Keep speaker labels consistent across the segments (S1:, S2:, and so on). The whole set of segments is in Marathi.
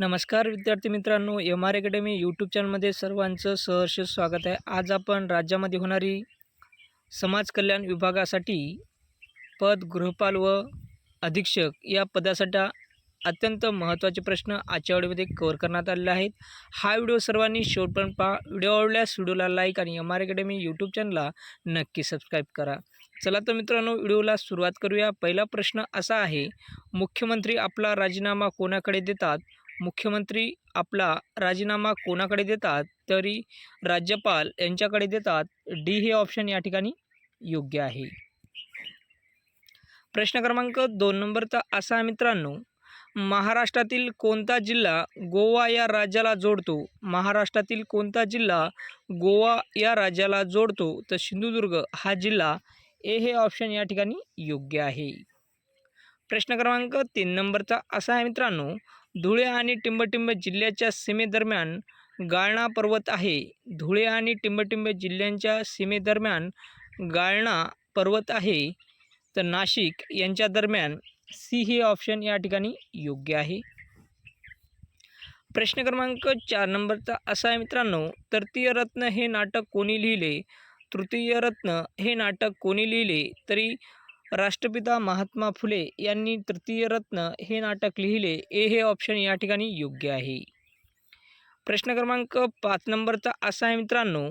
S1: नमस्कार विद्यार्थी मित्रांनो एम आर अकॅडमी यूट्यूब चॅनलमध्ये सर्वांचं सहर्ष स्वागत आहे. आज आपण राज्यामध्ये होणारी समाज कल्याण विभागासाठी पद गृहपाल व अधीक्षक या पदासाठी अत्यंत महत्त्वाचे प्रश्न आजच्या व्हिडिओमध्ये कव्हर करण्यात आलेले आहेत. हा व्हिडिओ सर्वांनी शेवटपर्यंत पहा. व्हिडिओ आवडल्यास व्हिडिओला लाईक आणि एम आर अकॅडमी यूट्यूब चॅनलला नक्की सबस्क्राईब करा. चला तर मित्रांनो व्हिडिओला सुरुवात करूया. पहिला प्रश्न असा आहे मुख्यमंत्री आपला राजीनामा कोणाकडे देतात? मुख्यमंत्री आपला राजीनामा कोणाकडे देतात तरी राज्यपाल यांच्याकडे देतात डी हे ऑप्शन या ठिकाणी योग्य आहे. प्रश्न क्रमांक दोन नंबरचा असा आहे मित्रांनो महाराष्ट्रातील कोणता जिल्हा गोवा या राज्याला जोडतो? महाराष्ट्रातील कोणता जिल्हा गोवा या राज्याला जोडतो? तर सिंधुदुर्ग हा जिल्हा ए हे ऑप्शन या ठिकाणी योग्य आहे. प्रश्न क्रमांक तीन नंबरचा असा आहे मित्रांनो धुळे आणि टिंबटिंब जिल्ह्याच्या सीमेदरम्यान गाळणा पर्वत आहे. धुळे आणि टिंबटिंब जिल्ह्यांच्या सीमेदरम्यान गाळणा पर्वत आहे. तर नाशिक यांच्या दरम्यान सी हे ऑप्शन या ठिकाणी योग्य आहे. प्रश्न क्रमांक चार नंबरचा असा आहे मित्रांनो तृतीय रत्न हे नाटक कोणी लिहिले? तृतीय रत्न हे नाटक कोणी लिहिले? तरी राष्ट्रपिता महात्मा फुले यांनी तृतीय रत्न हे नाटक लिहिले. ए हे ऑप्शन या ठिकाणी योग्य आहे. प्रश्न क्रमांक पाच नंबरचा असा आहे मित्रांनो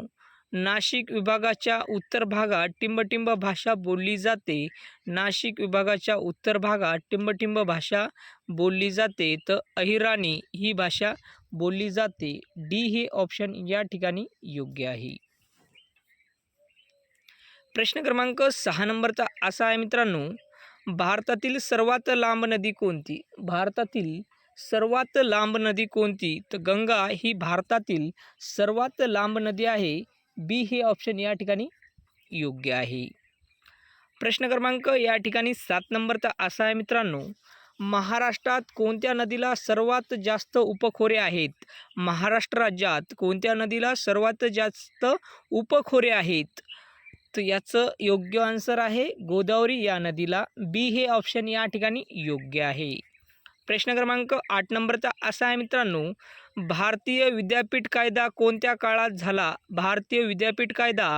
S1: नाशिक विभागाच्या उत्तर भागात टिंबटिंब भाषा बोलली जाते. नाशिक विभागाच्या उत्तर भागात टिंबटिंब भाषा बोलली जाते तर अहिराणी ही भाषा बोलली जाते. डी हे ऑप्शन या ठिकाणी योग्य आहे. प्रश्न क्रमांक सहा नंबरचा असा आहे मित्रांनो. भारतातील सर्वात लांब नदी कोणती? भारतातील सर्वात लांब नदी कोणती? तर गंगा ही भारतातील सर्वात लांब नदी आहे. बी हे ऑप्शन या ठिकाणी योग्य आहे. प्रश्न क्रमांक या ठिकाणी सात नंबरचा असा आहे मित्रांनो. महाराष्ट्रात कोणत्या नदीला सर्वात जास्त उपखोरे आहेत? महाराष्ट्र राज्यात कोणत्या नदीला सर्वात जास्त उपखोरे आहेत? तर याचं योग्य आन्सर आहे गोदावरी या नदीला बी हे ऑप्शन या ठिकाणी योग्य आहे. प्रश्न क्रमांक आठ नंबरचा असा आहे मित्रांनो भारतीय विद्यापीठ कायदा कोणत्या काळात झाला? भारतीय विद्यापीठ कायदा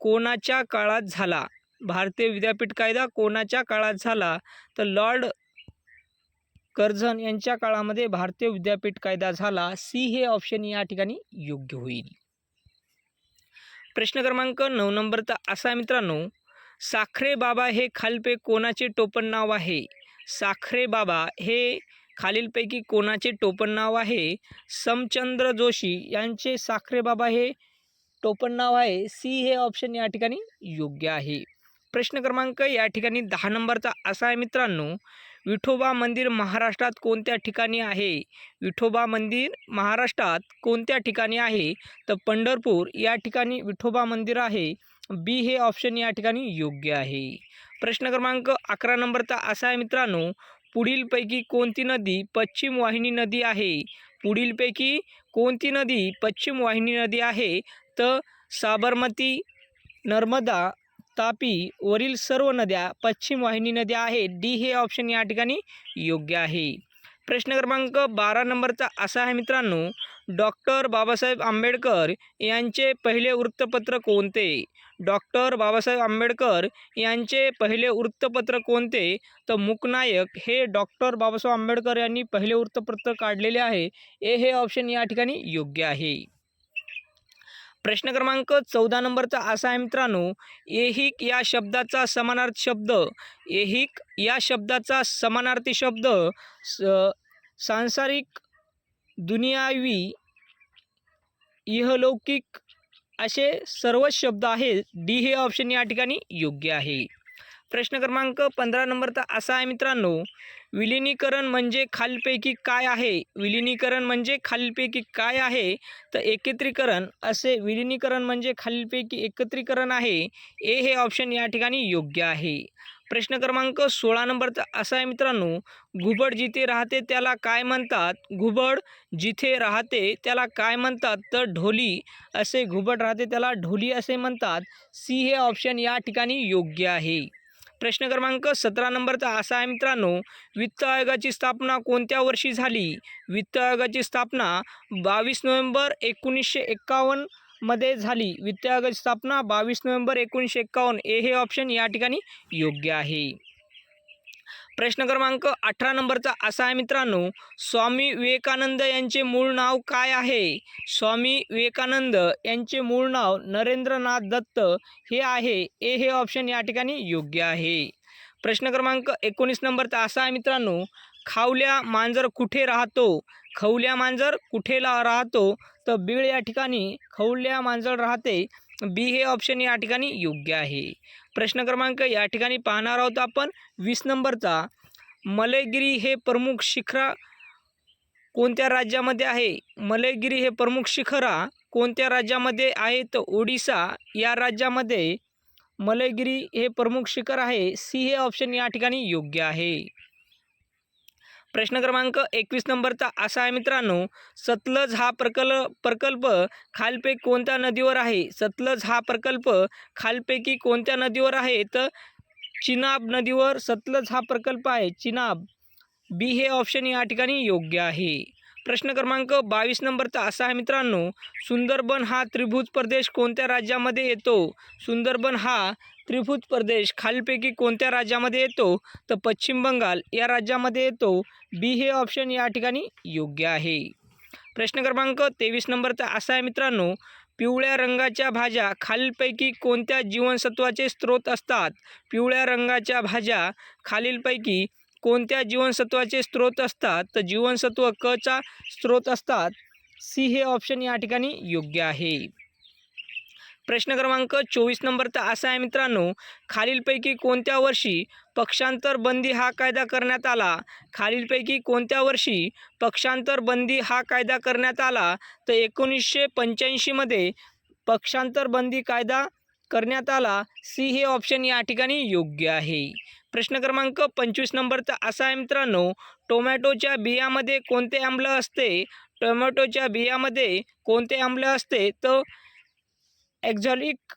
S1: कोणाच्या काळात झाला? भारतीय विद्यापीठ कायदा कोणाच्या काळात झाला? तर लॉर्ड कर्झन यांच्या काळामध्ये भारतीय विद्यापीठ कायदा झाला सी हे ऑप्शन या ठिकाणी योग्य होईल. प्रश्न क्रमांक नऊ नंबरचा असा आहे मित्रांनो साखरे बाबा हे खालपे कोणाचे टोपण नाव आहे? साखरे बाबा हे खालीलपैकी कोणाचे टोपण नाव आहे? समचंद्र जोशी यांचे साखरे बाबा हे टोपण नाव आहे? सी हे ऑप्शन या ठिकाणी योग्य आहे. प्रश्न क्रमांक या ठिकाणी दहा नंबरचा असा आहे मित्रांनो विठोबा मंदिर महाराष्ट्रात कोणत्या ठिकाणी आहे? विठोबा मंदिर महाराष्ट्रात कोणत्या ठिकाणी आहे? तर पंढरपूर या ठिकाणी विठोबा मंदिर आहे. बी हे ऑप्शन या ठिकाणी योग्य आहे. प्रश्न क्रमांक अकरा नंबरचा असा आहे मित्रांनो. पुढीलपैकी कोणती नदी पश्चिम वाहिनी नदी आहे? पुढीलपैकी कोणती नदी पश्चिम वाहिनी नदी आहे? तर साबरमती नर्मदा तापी वरील सर्व नद्या पश्चिम वाहिनी नद्या आहेत. डी हे ऑप्शन या ठिकाणी योग्य आहे. प्रश्न क्रमांक बारा नंबरचा असा आहे मित्रांनो डॉक्टर बाबासाहेब आंबेडकर यांचे पहिले वृत्तपत्र कोणते? डॉक्टर बाबासाहेब आंबेडकर यांचे पहिले वृत्तपत्र कोणते? तर मुकनायक हे डॉक्टर बाबासाहेब आंबेडकर यांनी पहिले वृत्तपत्र काढलेले आहे. ए हे ऑप्शन या ठिकाणी योग्य आहे. प्रश्न क्रमांक चौदा नंबरचा असा आहे मित्रांनो एहिक या शब्दाचा समानार्थी शब्द एहिक या शब्दाचा समानार्थी शब्द स सांसारिक दुनियावी इहलौकिक असे सर्वच शब्द आहेत डी हे ऑप्शन या ठिकाणी योग्य आहे. प्रश्न क्रमांक पंधरा नंबरचा असा आहे मित्रांनो. विलिनीकरण म्हणजे खालीलपैकी काय आहे? विलिनीकरण म्हणजे खालीलपैकी काय आहे? तर एकत्रीकरण असे विलिनीकरण म्हणजे खालीलपैकी एकत्रीकरण आहे. ए हे ऑप्शन या ठिकाणी योग्य आहे. प्रश्न क्रमांक सोळा नंबरचा असा आहे मित्रांनो. घुबड जिथे राहते त्याला काय म्हणतात? घुबड जिथे राहते त्याला काय म्हणतात? तर ढोली. असे घुबड राहते त्याला ढोली असे म्हणतात. सी हे ऑप्शन या ठिकाणी योग्य आहे. प्रश्न क्रमांक सतरा नंबरचा असा आहे मित्रांनो वित्त आयोगाची स्थापना कोणत्या वर्षी झाली? वित्त आयोगाची स्थापना बावीस नोव्हेंबर एकोणीसशे एक्कावन्नमध्ये झाली. वित्त आयोगाची स्थापना बावीस नोव्हेंबर एकोणीसशे एक्कावन्न. ए हे ऑप्शन या ठिकाणी योग्य आहे. प्रश्न क्रमांक अठरा नंबरचा असा आहे मित्रांनो स्वामी विवेकानंद यांचे मूळ नाव काय आहे? स्वामी विवेकानंद यांचे मूळ नाव नरेंद्रनाथ दत्त हे आहे. ए हे ऑप्शन या ठिकाणी योग्य आहे. प्रश्न क्रमांक एकोणीस नंबरचा असा आहे मित्रांनो खावल्या मांजर कुठे राहतो? खवल्या मांजर कुठेला राहतो? तर बीळ या ठिकाणी खवल्या मांजर राहते. बी हे ऑप्शन या ठिकाणी योग्य आहे. प्रश्न क्रमांक या ठिकाणी पाहणार आहोत आपण. वीस नंबरचा मलयगिरी हे प्रमुख शिखरा कोणत्या राज्यामध्ये आहे? मलयगिरी हे प्रमुख शिखरा कोणत्या राज्यामध्ये आहे तर ओडिसा या राज्यामध्ये मलयगिरी हे प्रमुख शिखर आहे. सी हे ऑप्शन या ठिकाणी योग्य आहे. प्रश्न क्रमांक एकवीस नंबरचा असा आहे मित्रांनो सतलज हा प्रकल्प प्रकल्प खालपैकी कोणत्या नदीवर आहे? सतलज हा प्रकल्प खालपैकी कोणत्या नदीवर आहे? तर चिनाब नदीवर सतलज हा प्रकल्प आहे. चिनाब बी हे ऑप्शन या ठिकाणी योग्य आहे. प्रश्न क्रमांक बावीस नंबरचा असा आहे मित्रांनो सुंदरबन हा त्रिभुज प्रदेश कोणत्या राज्यामध्ये येतो? सुंदरबन हा त्रिभुज प्रदेश खालीलपैकी कोणत्या राज्यामध्ये येतो? तर पश्चिम बंगाल या राज्यामध्ये येतो. बी हे ऑप्शन या ठिकाणी योग्य आहे. प्रश्न क्रमांक तेवीस नंबरचा असा आहे मित्रांनो पिवळ्या रंगाच्या भाज्या खालीलपैकी कोणत्या जीवनसत्वाचे स्रोत असतात? पिवळ्या रंगाच्या भाज्या खालीलपैकी कोणत्या जीवनसत्वाचे स्रोत असतात? तर जीवनसत्व क चा स्रोत असतात. सी हे ऑप्शन या ठिकाणी योग्य आहे. प्रश्न क्रमांक चोवीस नंबरचा असा आहे मित्रांनो. खालीलपैकी कोणत्या वर्षी पक्षांतर बंदी हा कायदा करण्यात आला? खालीलपैकी कोणत्या वर्षी पक्षांतर बंदी हा कायदा करण्यात आला? तर एकोणीसशे पंच्याऐंशीमध्ये पक्षांतर बंदी कायदा करण्यात आला. सी हे ऑप्शन या ठिकाणी योग्य आहे. प्रश्न क्रमांक पंचवीस नंबरचा असा आहे मित्रांनो. टोमॅटोच्या बियामध्ये कोणते आम्ल असते? टोमॅटोच्या बियामध्ये कोणते आम्ल असते? तर एक्झॉलिक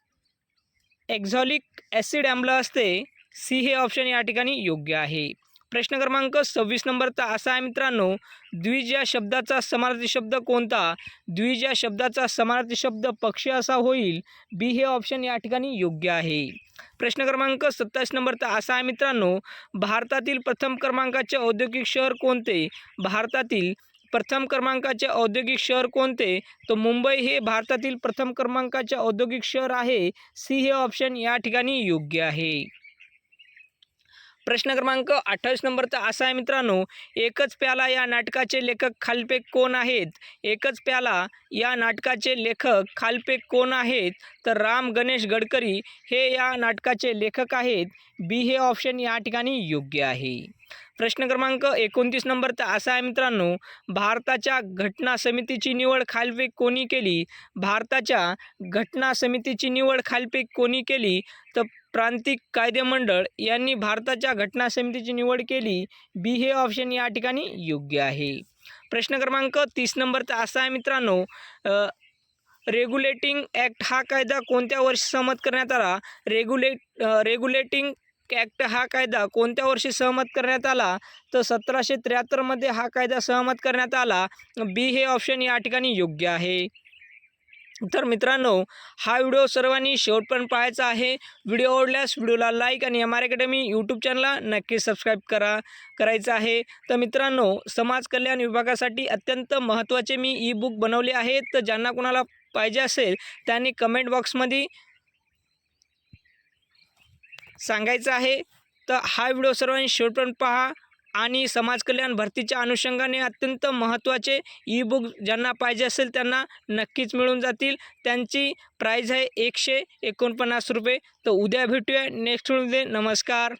S1: एक्झॉलिक ॲसिड आम्ल असते सी हे ऑप्शन या ठिकाणी योग्य आहे. प्रश्न क्रमांक सव्वीस नंबरचा असा आहे मित्रांनो द्विज या शब्दाचा समानार्थी शब्द कोणता? द्विज या शब्दाचा समानार्थी शब्द पक्षी असा होईल बी हे ऑप्शन या ठिकाणी योग्य आहे. प्रश्न क्रमांक सत्तावीस नंबरचा असा आहे मित्रांनो भारतातील प्रथम क्रमांकाचे औद्योगिक शहर कोणते? भारतातील प्रथम क्रमांकाचे औद्योगिक शहर कोणते? तर मुंबई हे भारतातील प्रथम क्रमांकाचे औद्योगिक शहर आहे. सी हे ऑप्शन या ठिकाणी योग्य आहे. प्रश्न क्रमांक अठ्ठावीस नंबरचा असा आहे मित्रांनो एकच प्याला या नाटकाचे लेखक खालपेक कोण आहेत? एकच प्याला या नाटकाचे लेखक खालपेक कोण आहेत? तर राम गणेश गडकरी हे या नाटकाचे लेखक आहेत. बी हे ऑप्शन या ठिकाणी योग्य आहे. प्रश्न क्रमांक एकोणतीस नंबरचा असा आहे मित्रांनो भारताच्या घटना समितीची निवड खालपेक कोणी केली? भारताच्या घटना समितीची निवड खालपेक कोणी केली? तर प्रांतिक कायदेमंडळ यांनी भारताच्या घटना समितीची निवड केली. बी हे ऑप्शन या ठिकाणी योग्य आहे. प्रश्न क्रमांक तीस नंबरचा असा आहे मित्रांनो रेग्युलेटिंग ॲक्ट हा कायदा कोणत्या वर्षी संमत करण्यात आला? रेग्युलेट रेग्युलेटिंग ॲक्ट हा कायदा कोणत्या वर्षी सहमत करण्यात आला? तर सतराशे त्र्याहत्तरमध्ये हा कायदा सहमत करण्यात आला. बी हे ऑप्शन या ठिकाणी योग्य आहे. तर मित्रांनो हा व्हिडिओ सर्वांनी शेवटपर्यंत पाहायचा आहे. व्हिडिओ आवडल्यास व्हिडिओला लाईक आणि एम आर अकॅडमी यूट्यूब चॅनलला नक्की सबस्क्राईब करा करायचं आहे. तर मित्रांनो समाज कल्याण विभागासाठी अत्यंत महत्त्वाचे मी ई बुक बनवले आहेत. तर ज्यांना कोणाला पाहिजे असेल त्यांनी कमेंट बॉक्समध्ये सांगायचं आहे तर हा व्हिडिओ सर्वांनी शेवटपर्यंत पहा आणि समाज कल्याण भरतीच्या अनुषंगाने अत्यंत महत्त्वाचे ई बुक ज्यांना पाहिजे असेल त्यांना नक्कीच मिळून जातील. त्यांची प्राईज आहे एकशे एकोणपन्नास रुपये. तर उद्या भेटूया. नेक्स्ट व्हिडिओमध्ये नमस्कार.